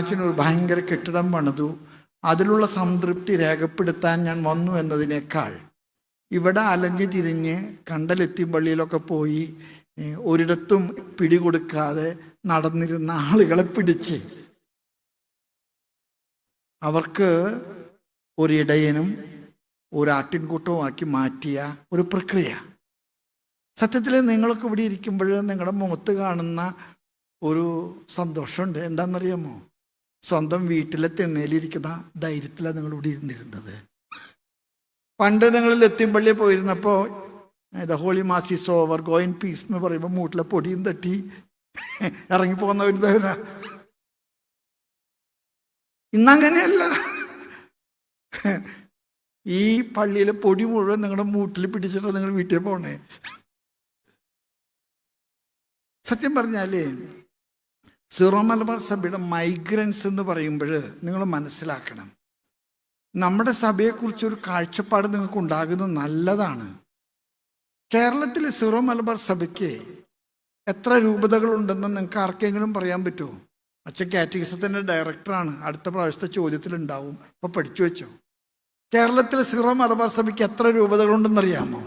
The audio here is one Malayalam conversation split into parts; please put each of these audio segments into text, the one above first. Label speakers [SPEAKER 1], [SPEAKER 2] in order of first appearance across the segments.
[SPEAKER 1] ബെർണാടനച്ചൻ ഒരു ഭയങ്കര കെട്ടിടം പണിതു. അതിലുള്ള സംതൃപ്തി രേഖപ്പെടുത്താൻ ഞാൻ വന്നു എന്നതിനേക്കാൾ ഇവിടെ അലഞ്ഞു തിരിഞ്ഞ് കണ്ടലെത്തി പള്ളിയിലൊക്കെ പോയി ഒരിടത്തും പിടികൊടുക്കാതെ നടന്നിരുന്ന ആളുകളെ പിടിച്ച്. അവർക്ക് ഒരിടയനും ഒരു ആട്ടിൻകൂട്ടവും ആക്കി മാറ്റിയ ഒരു പ്രക്രിയ. സത്യത്തിൽ നിങ്ങളൊക്കെ ഇവിടെ ഇരിക്കുമ്പോൾ നിങ്ങളുടെ മുഖത്ത് കാണുന്ന ഒരു സന്തോഷമുണ്ട്. എന്താണെന്നറിയാമോ? സ്വന്തം വീട്ടിലെ തിണ്ണയിലിരിക്കുന്ന ധൈര്യത്തിലാണ് നിങ്ങൾ ഇവിടെ ഇരുന്നിരുന്നത്. പണ്ട് നിങ്ങൾ ലത്തിമ്പള്ളിയിൽ പോയിരുന്നപ്പോൾ the holy mass is over go in peace എന്ന് പറയുമ്പോൾ മൂട്ടിലെ പൊടിയും തട്ടി ഇറങ്ങിപ്പോകുന്നവരുന്നവരാ ഇന്നങ്ങനെയല്ല. ഈ പള്ളിയിലെ പൊടി മുഴുവൻ നിങ്ങളുടെ മൂട്ടിൽ പിടിച്ചിട്ടാണ് നിങ്ങൾ വീട്ടിൽ പോണേ. സത്യം പറഞ്ഞാലേ സീറോ മലബാർ സഭയുടെ മൈഗ്രൻസ് എന്ന് പറയുമ്പോൾ നിങ്ങൾ മനസ്സിലാക്കണം. നമ്മുടെ സഭയെക്കുറിച്ച് ഒരു കാഴ്ചപ്പാട് നിങ്ങൾക്ക് ഉണ്ടാകുന്നത് നല്ലതാണ്. കേരളത്തിലെ സീറോ മലബാർ സഭയ്ക്ക് എത്ര രൂപതകളുണ്ടെന്ന് നിങ്ങൾക്ക് ആർക്കെങ്കിലും പറയാൻ പറ്റുമോ? അച്ഛൻ കാറ്റഗിസത്തിന്റെ ഡയറക്ടറാണ് അടുത്ത പ്രാവശ്യത്തെ ചോദ്യത്തിലുണ്ടാവും. അപ്പൊ പഠിച്ചു വെച്ചോ. കേരളത്തിലെ സീറോ മലബാർ സഭയ്ക്ക് എത്ര രൂപതകളുണ്ടെന്നറിയാമോ?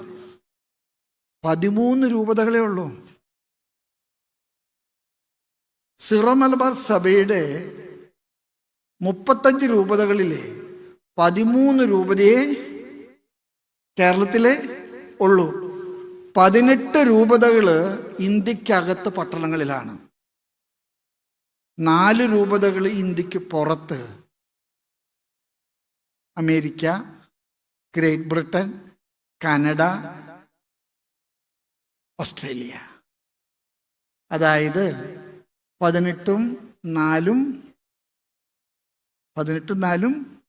[SPEAKER 1] പതിമൂന്ന് രൂപതകളേ ഉള്ളൂ. സിറോ മലബാർ സഭയുടെ മുപ്പത്തഞ്ച് രൂപതകളിലെ പതിമൂന്ന് രൂപതയെ കേരളത്തിലെ ഉള്ളൂ. പതിനെട്ട് രൂപതകൾ ഇന്ത്യക്കകത്ത് പട്ടണങ്ങളിലാണ്. നാല് രൂപതകൾ ഇന്ത്യയ്ക്ക് പുറത്ത്. America great Britain Canada Australia. അതായത് പതിനെട്ടും നാലും പതിനെട്ടും നാലും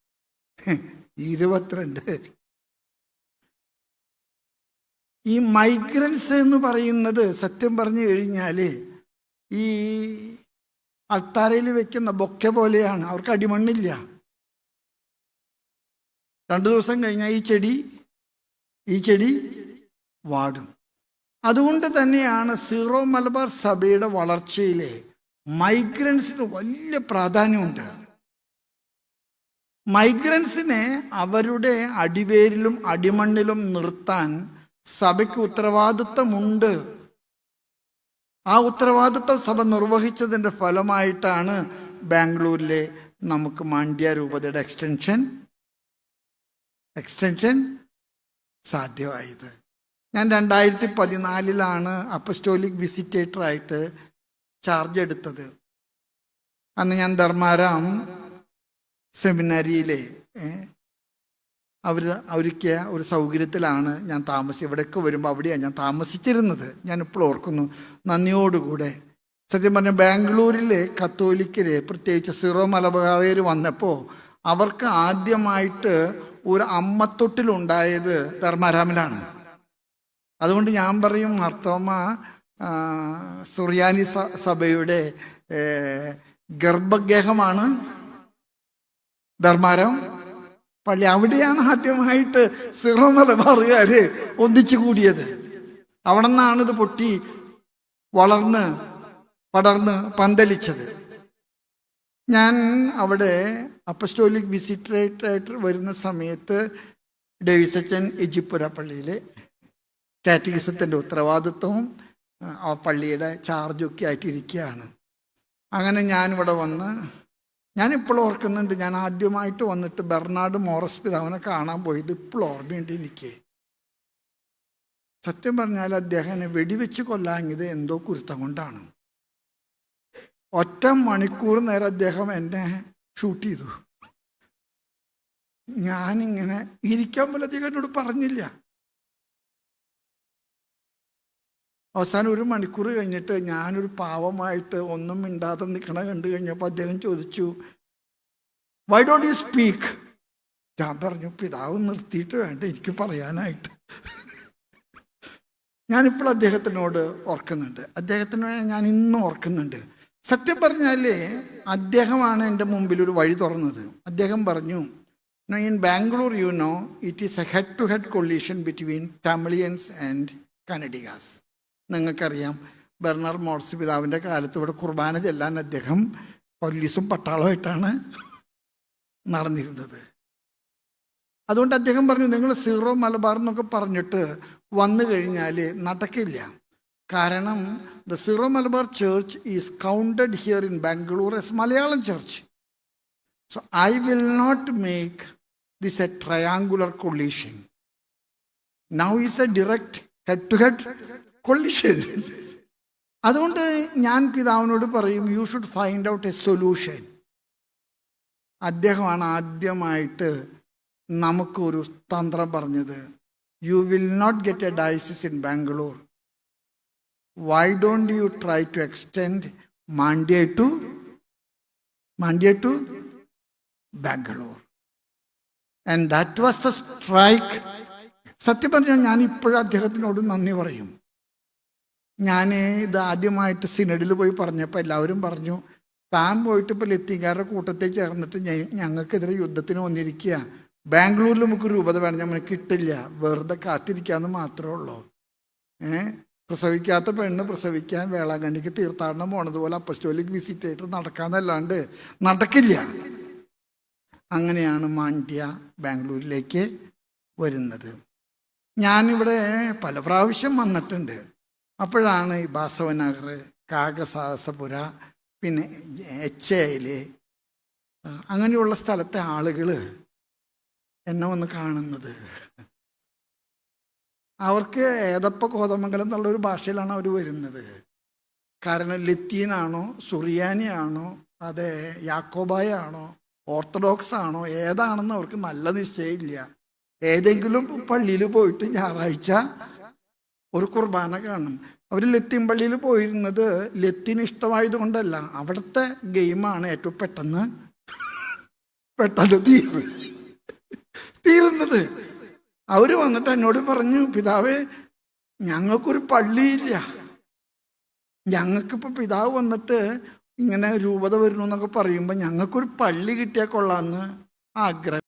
[SPEAKER 1] ഇരുപത്തിരണ്ട്. ഈ മൈഗ്രൻസ് എന്ന് പറയുന്നത് സത്യം പറഞ്ഞു കഴിഞ്ഞാൽ ഈ അൾത്താരയിൽ വെക്കുന്ന ബൊക്കെ പോലെയാണ്. അവർക്ക് അടിമണ്ണില്ല. രണ്ടു ദിവസം കഴിഞ്ഞാൽ ഈ ചെടി ഈ ചെടി വാടും. അതുകൊണ്ട് തന്നെയാണ് സീറോ മലബാർ സഭയുടെ വളർച്ചയിലെ മൈഗ്രൻസിന് വലിയ പ്രാധാന്യമുണ്ട്. മൈഗ്രൻസിനെ അവരുടെ അടിവേരിലും അടിമണ്ണിലും നിർത്താൻ സഭയ്ക്ക് ഉത്തരവാദിത്തമുണ്ട് ആ ഉത്തരവാദിത്തം സഭ നിർവഹിച്ചതിന്റെ ഫലമായിട്ടാണ് ബാംഗ്ലൂരിലെ നമുക്ക് മാണ്ഡ്യ രൂപതയുടെ എക്സ്റ്റൻഷൻ എക്സ്റ്റൻഷൻ സാധ്യമായത്. ഞാൻ രണ്ടായിരത്തി പതിനാലിലാണ് അപ്പസ്റ്റോലിക് വിസിറ്റേറ്ററായിട്ട് ചാർജ് എടുത്തത്. അന്ന് ഞാൻ ധർമാരാം സെമിനാരിയിലെ അവർ അവർക്ക് ഒരു സൗകര്യത്തിലാണ് ഞാൻ താമസി ഇവിടെയൊക്കെ വരുമ്പോൾ അവിടെയാണ് ഞാൻ താമസിച്ചിരുന്നത്. ഞാൻ ഇപ്പോൾ ഓർക്കുന്നു നന്ദിയോടുകൂടെ. സത്യം പറഞ്ഞാൽ ബാംഗ്ലൂരിലെ കത്തോലിക്കരെ പ്രത്യേകിച്ച് സീറോ മലബാറിയർ വന്നപ്പോൾ അവർക്ക് ആദ്യമായിട്ട് ഒരു അമ്മത്തൊട്ടിലുണ്ടായത് ധർമാരാമിലാണ്. അതുകൊണ്ട് ഞാൻ പറയും മർത്തോമ സുറിയാനി സഭയുടെ ഗർഭഗേഹമാണ് ധർമാരം. പള്ളി അവിടെയാണ് ആദ്യമായിട്ട് സിറോ ഒന്നിച്ചു കൂടിയത്. അവിടെ നിന്നാണ് ഇത് പൊട്ടി വളർന്ന് പടർന്ന് പന്തലിച്ചത്. ഞാൻ അവിടെ അപ്പസ്റ്റോലിക് വിസിറ്ററേറ്റായിട്ട് വരുന്ന സമയത്ത് ഡേവിസച്ചൻ എജിപ്പുര പള്ളിയിലെ കാറ്റഗിസത്തിന്റെ ഉത്തരവാദിത്വവും ആ, പള്ളിയുടെ ചാർജൊക്കെ ആയിട്ട് ഇരിക്കുകയാണ് അങ്ങനെ ഞാനിവിടെ വന്ന് ഞാനിപ്പോൾ ഓർക്കുന്നുണ്ട് ഞാൻ ആദ്യമായിട്ട് വന്നിട്ട് ബെർണാഡ് മോറസ് പിതാവിനെ കാണാൻ പോയത് ഇപ്പോൾ ഓർമ്മയുണ്ട് എനിക്ക് സത്യം പറഞ്ഞാൽ അദ്ദേഹം വെടിവെച്ച് കൊല്ലാങ്ങിയത് എന്തോ കുരുത്തം കൊണ്ടാണ്. ഒറ്റ മണിക്കൂർ നേരം അദ്ദേഹം എന്നെ ഷൂട്ട് ചെയ്തു. ഞാനിങ്ങനെ ഇരിക്കാൻ പോലും അദ്ദേഹം എന്നോട് പറഞ്ഞില്ല. അവസാനം ഒരു മണിക്കൂർ കഴിഞ്ഞിട്ട് ഞാനൊരു പാവമായിട്ട് ഒന്നും മിണ്ടാതെ നിൽക്കണ കണ്ടു കഴിഞ്ഞപ്പോൾ അദ്ദേഹം ചോദിച്ചു വൈ ഡോണ്ട് യു സ്പീക്ക് ഞാൻ പറഞ്ഞു പിതാവ് നിർത്തിയിട്ട് വേണ്ട എനിക്ക് പറയാനായിട്ട്. ഞാനിപ്പോൾ അദ്ദേഹത്തിനോട് ഓർക്കുന്നുണ്ട്. അദ്ദേഹത്തിന് ഞാൻ ഇന്നും ഓർക്കുന്നുണ്ട്. സത്യം പറഞ്ഞാൽ അദ്ദേഹമാണ് എന്റെ മുമ്പിൽ ഒരു വഴി തുറന്നത്. അദ്ദേഹം പറഞ്ഞു no in Bangalore you know it is a head to head collision between Tamilians and Kannadigas നിങ്ങൾക്കറിയാം ബെർണർ മോർസ് പിതാവിന്റെ കാലത്ത് ഇവിടെ കുർബാന ചെല്ലാൻ അദ്ദേഹം പോലീസും പട്ടാളമായിട്ടാണ് നടന്നിരുന്നത്. അതുകൊണ്ട് അദ്ദേഹം പറഞ്ഞു നിങ്ങൾ സീറോ മലബാർ എന്നൊക്കെ പറഞ്ഞിട്ട് വന്നു കഴിഞ്ഞാൽ നടക്കില്ല. കാരണം the Syro Malabar church is counted here in Bangalore as Malayalam church. So I will not make this a triangular collision. Now is a direct head to head collision അതുകൊണ്ട് ഞാൻ പിതാവിനോട് പറയും you should find out a solution അദ്ദേഹമാണ് ആദ്യമായിട്ട് നമുക്കൊരു തന്ത്രം പറഞ്ഞത്. You will not get a diocese in Bangalore why don't you try to extend Mandya to Mandya to Bangalore and that was the strike സത്യം പറഞ്ഞാൽ ഞാൻ ഇപ്പോഴും അദ്ദേഹത്തിനോട് നന്ദി പറയും. ഞാൻ ഇത് ആദ്യമായിട്ട് സിനഡിൽ പോയി പറഞ്ഞപ്പോൾ എല്ലാവരും പറഞ്ഞു താൻ പോയിട്ട് ഇപ്പോൾ ലത്തീങ്കാരുടെ കൂട്ടത്തിൽ ചേർന്നിട്ട് ഞങ്ങൾക്കെതിരെ യുദ്ധത്തിന് വന്നിരിക്കുക ബാംഗ്ലൂരിൽ നമുക്ക് രൂപത വേണം നമ്മൾ കിട്ടില്ല. വെറുതെ കാത്തിരിക്കാന്ന് മാത്രമേ ഉള്ളൂ. ഏ? പ്രസവിക്കാത്ത പെണ്ണ് പ്രസവിക്കാൻ വേളാങ്കണ്ണിക്ക് തീർത്ഥാടനം പോണതുപോലെ അപ്പസ്റ്റോലിക് വിസിറ്റ് ആയിട്ട് നടക്കാന്നല്ലാണ്ട് നടക്കില്ല. അങ്ങനെയാണ് മാണ്ഡ്യ ബാംഗ്ലൂരിലേക്ക് വരുന്നത്. ഞാനിവിടെ പല പ്രാവശ്യം വന്നിട്ടുണ്ട്. അപ്പോഴാണ് ഈ ബാസവനഗർ കാകസാസപുര പിന്നെ എച്ച് അങ്ങനെയുള്ള സ്ഥലത്തെ ആളുകൾ എന്നെ ഒന്ന് കാണുന്നത്. അവർക്ക് ഏതപ്പ കോതമംഗലം എന്നുള്ളൊരു ഭാഷയിലാണ് അവർ വരുന്നത്. കാരണം ലത്തീനാണോ സുറിയാനിയാണോ അതെ യാക്കോബായ ആണോ ഓർത്തഡോക്സ് ആണോ ഏതാണെന്ന് അവർക്ക് നല്ല നിശ്ചയമില്ല. ഏതെങ്കിലും പള്ളിയിൽ പോയിട്ട് ഞായറാഴ്ച ഒരു കുർബാന കാണും അവർ ലത്തിൻ പള്ളിയിൽ പോയിരുന്നത് ലത്തീൻ ഇഷ്ടമായത് കൊണ്ടല്ല അവിടുത്തെ ഗെയിമാണ് ഏറ്റവും പെട്ടെന്ന് പെട്ടെന്ന് തീരു. തീരുന്നത്. അവർ വന്നിട്ട് എന്നോട് പറഞ്ഞു പിതാവേ ഞങ്ങൾക്കൊരു പള്ളിയില്ല. ഞങ്ങൾക്കിപ്പോൾ പിതാവ് വന്നിട്ട് ഇങ്ങനെ രൂപത വരുന്നു എന്നൊക്കെ പറയുമ്പോൾ ഞങ്ങൾക്കൊരു പള്ളി കിട്ടിയാൽ കൊള്ളാമെന്ന് ആഗ്രഹം.